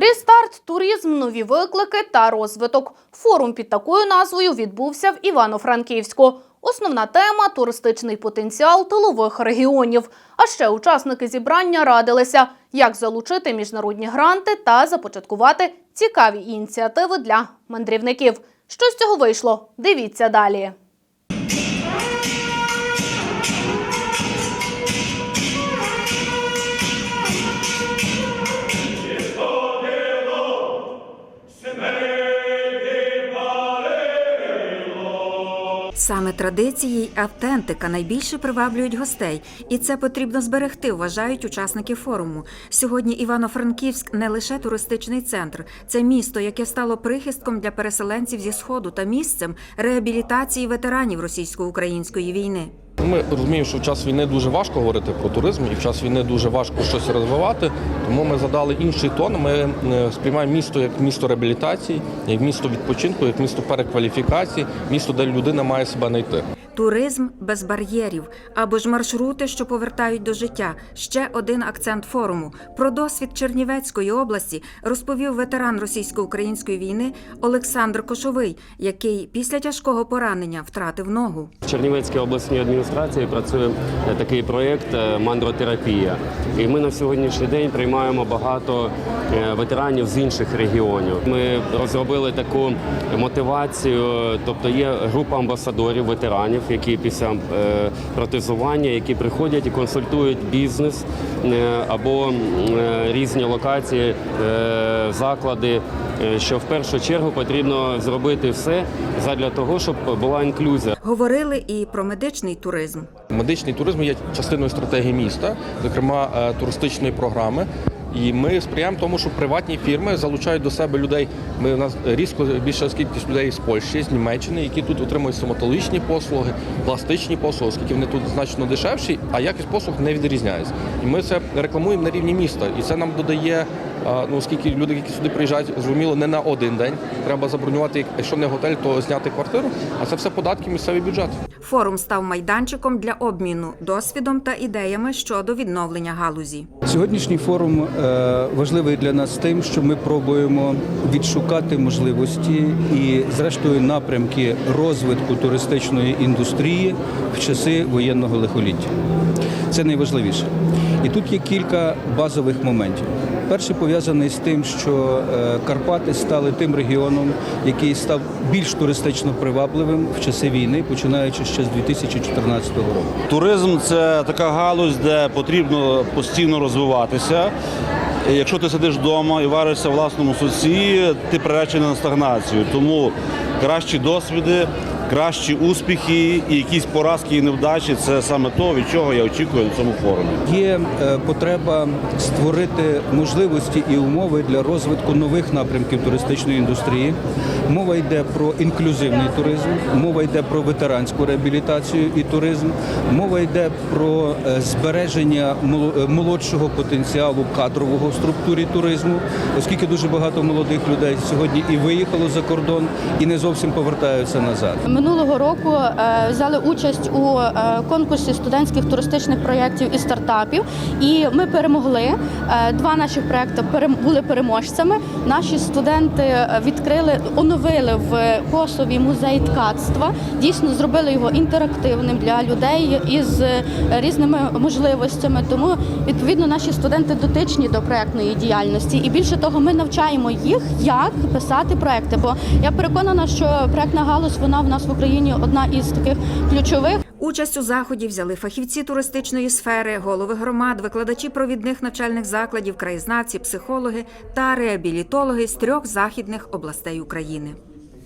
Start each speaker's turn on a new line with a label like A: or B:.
A: Рестарт, туризм, нові виклики та розвиток. Форум під такою назвою відбувся в Івано-Франківську. Основна тема туристичний потенціал тилових регіонів. А ще учасники зібрання радилися, як залучити міжнародні гранти та започаткувати цікаві ініціативи для мандрівників. Що з цього вийшло? Дивіться далі.
B: Саме традиції й автентика найбільше приваблюють гостей, і це потрібно зберегти, вважають учасники форуму. Сьогодні Івано-Франківськ не лише туристичний центр, це місто, яке стало прихистком для переселенців зі сходу та місцем реабілітації ветеранів російсько-української війни.
C: Ми розуміємо, що в час війни дуже важко говорити про туризм, і в час війни дуже важко щось розвивати. Тому ми задали інший тон. Ми е, сприймаємо місто як місто реабілітації, як місто відпочинку, як місто перекваліфікації, місто, де людина має себе знайти.
B: Туризм без бар'єрів або ж маршрути, що повертають до життя. Ще один акцент форуму. Про досвід Чернівецької області розповів ветеран російсько-української війни Олександр Кошовий, який після тяжкого поранення втратив ногу.
D: В Чернівецькій обласній адміністрації працює е, такий проєкт е, мандротерапія. І ми на сьогоднішній день приймаємо багато е, ветеранів з інших регіонів. Ми розробили таку мотивацію, тобто є група амбасадорів ветеранів, які після е, протезування, які приходять і консультують бізнес е, або е, різні локації, е, заклади. е, Що в першу чергу потрібно зробити все задля того, щоб була інклюзія.
B: Говорили і про медичний туризм.
C: Медичний туризм є частиною стратегії міста, зокрема туристичної програми. І ми сприяємо тому, що приватні фірми залучають до себе людей. Ми у нас різко більша кількість людей з Польщі, з Німеччини, які тут отримують стоматологічні послуги, пластичні послуги, оскільки вони тут значно дешевші, а якість послуг не відрізняється. І ми це рекламуємо на рівні міста. І це нам додає. Ну, оскільки люди, які сюди приїжджають, зрозуміло, не на один день. Треба забронювати, якщо не готель, то зняти квартиру. А це все податки, місцевий бюджет.
B: Форум став майданчиком для обміну досвідом та ідеями щодо відновлення галузі.
E: Сьогоднішній форум е, важливий для нас тим, що ми пробуємо відшукати можливості і, зрештою, напрямки розвитку туристичної індустрії в часи воєнного лихоліття. Це найважливіше. І тут є кілька базових моментів. Перший пов'язаний з тим, що е, Карпати стали тим регіоном, який став більш туристично привабливим в часи війни, починаючи ще з 2014 року.
F: Туризм це така галузь, де потрібно постійно розвиватися. Якщо ти сидиш вдома і варишся в власному соці, ти приречений на стагнацію. Тому кращі досвіди, кращі успіхи і якісь поразки і невдачі це саме то, від чого я очікую на цьому форумі.
E: Є е, потреба створити можливості і умови для розвитку нових напрямків туристичної індустрії. Мова йде про інклюзивний туризм, мова йде про ветеранську реабілітацію і туризм, мова йде про е, збереження е, молодшого потенціалу кадрового в структурі туризму, оскільки дуже багато молодих людей сьогодні і виїхало за кордон, і не зовсім повертаються назад.
G: Минулого року е, взяли участь у е, конкурсі студентських туристичних проєктів і стартапів, і ми перемогли. Е, Два наших проєкти були переможцями. Наші студенти відкрили, оновили в Косові музей ткацтва. Дійсно зробили його інтерактивним для людей із різними можливостями. Тому відповідно наші студенти дотичні до проєктної діяльності. І більше того, ми навчаємо їх, як писати проекти. Бо я переконана, що проектна галузь вона в нас в Україні одна із таких ключових.
B: Участь у заході взяли фахівці туристичної сфери, голови громад, викладачі провідних навчальних закладів, краєзнавці, психологи та реабілітологи з трьох західних областей України.